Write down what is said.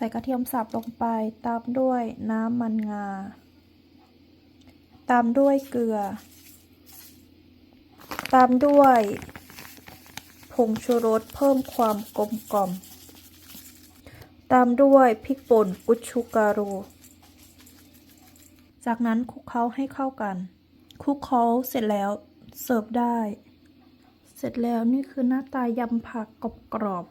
ใส่กระเทียมสับลงไป ตามด้วยน้ำมันงา ตามด้วยเกลือ ตามด้วยผงชูรสเพิ่มความกลมกล่อม ตามด้วยพริกป่นอุชุการู จากนั้นคลุกเคล้าให้เข้ากัน คลุกเคล้าเสร็จแล้วเสิร์ฟได้ เสร็จแล้วนี่คือหน้าตายำผักกรอบ